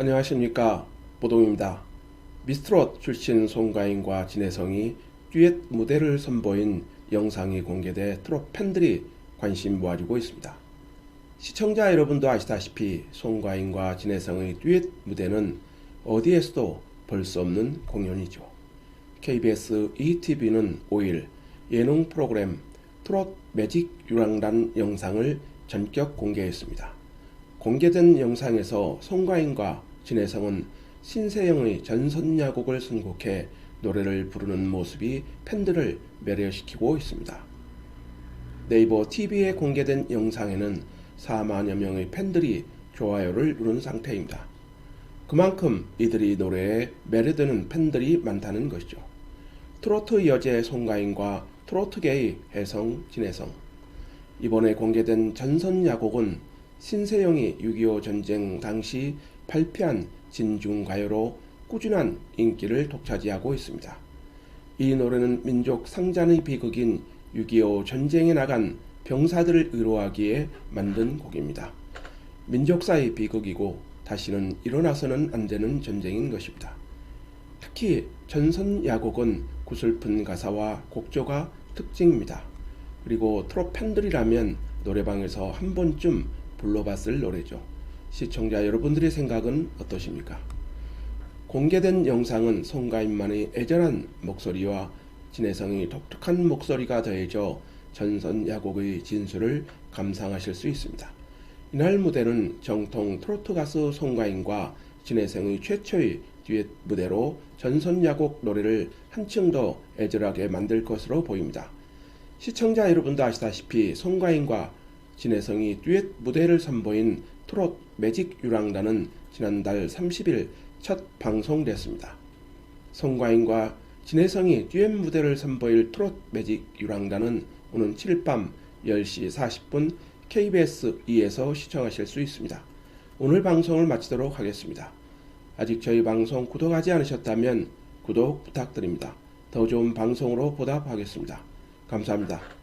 안녕하십니까 보동입니다. 미스트롯 출신 송가인과 진혜성이 듀엣 무대를 선보인 영상이 공개돼 트롯 팬들이 관심 모아주고 있습니다. 시청자 여러분도 아시다시피 송가인과 진혜성의 듀엣 무대는 어디에서도 볼 수 없는 공연이죠. KBS ETV는 5일 예능 프로그램 트롯 매직 유랑단 영상을 전격 공개했습니다. 공개된 영상에서 송가인과 진혜성은 신세영의 전선야곡을 선곡해 노래를 부르는 모습이 팬들을 매료시키고 있습니다. 네이버 TV에 공개된 영상에는 4만여 명의 팬들이 좋아요를 누른 상태입니다. 그만큼 이들이 노래에 매료되는 팬들이 많다는 것이죠. 트로트 여제 송가인과 트로트계의 혜성, 진혜성. 이번에 공개된 전선야곡은 신세영이 6.25 전쟁 당시 발표한 진중가요로 꾸준한 인기를 독차지하고 있습니다. 이 노래는 민족 상잔의 비극인 6.25 전쟁에 나간 병사들을 의로하기에 만든 곡입니다. 민족사의 비극이고 다시는 일어나서는 안 되는 전쟁인 것입니다. 특히 전선 야곡은 구슬픈 가사와 곡조가 특징입니다. 그리고 트롯 팬들이라면 노래방에서 한 번쯤 불러봤을 노래죠. 시청자 여러분들의 생각은 어떠십니까? 공개된 영상은 송가인만의 애절한 목소리와 진혜성의 독특한 목소리가 더해져 전선 야곡의 진수를 감상하실 수 있습니다. 이날 무대는 정통 트로트 가수 송가인과 진혜성의 최초의 듀엣 무대로 전선 야곡 노래를 한층 더 애절하게 만들 것으로 보입니다. 시청자 여러분도 아시다시피 송가인과 진혜성이 듀엣 무대를 선보인 트롯 매직 유랑단은 지난달 30일 첫 방송됐습니다. 송가인과 진혜성이 듀엣 무대를 선보일 트롯 매직 유랑단은 오는 7일 밤 10시 40분 KBS 2에서 시청하실 수 있습니다. 오늘 방송을 마치도록 하겠습니다. 아직 저희 방송 구독하지 않으셨다면 구독 부탁드립니다. 더 좋은 방송으로 보답하겠습니다. 감사합니다.